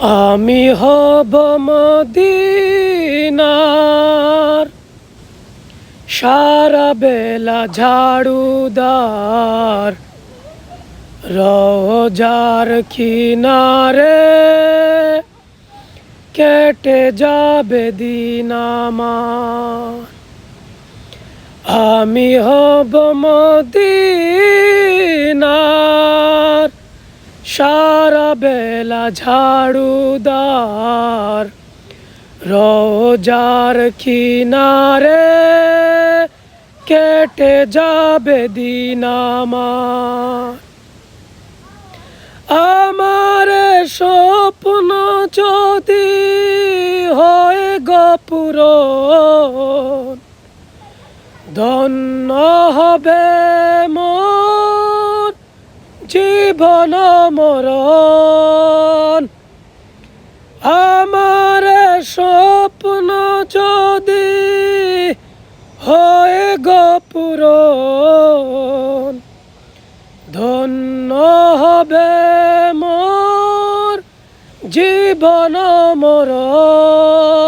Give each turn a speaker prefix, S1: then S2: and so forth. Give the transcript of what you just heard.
S1: আমি হব মদিনার। সারা বেলা ঝাড়ুদার রোজার কিনারে কেটে যাবে দিন আমার। আমি হব মদিনার। সারা বেলা ঝাড়ুদার, রোজার কিনারে কেটে যাবে দিন আমার। স্বপ্ন যদি হয় গপুর ধন্য হবে মোর জীবন মরণ। আমার স্বপ্ন যদি হয় গপুর ধন্য হবে মোর জীবন মরণ।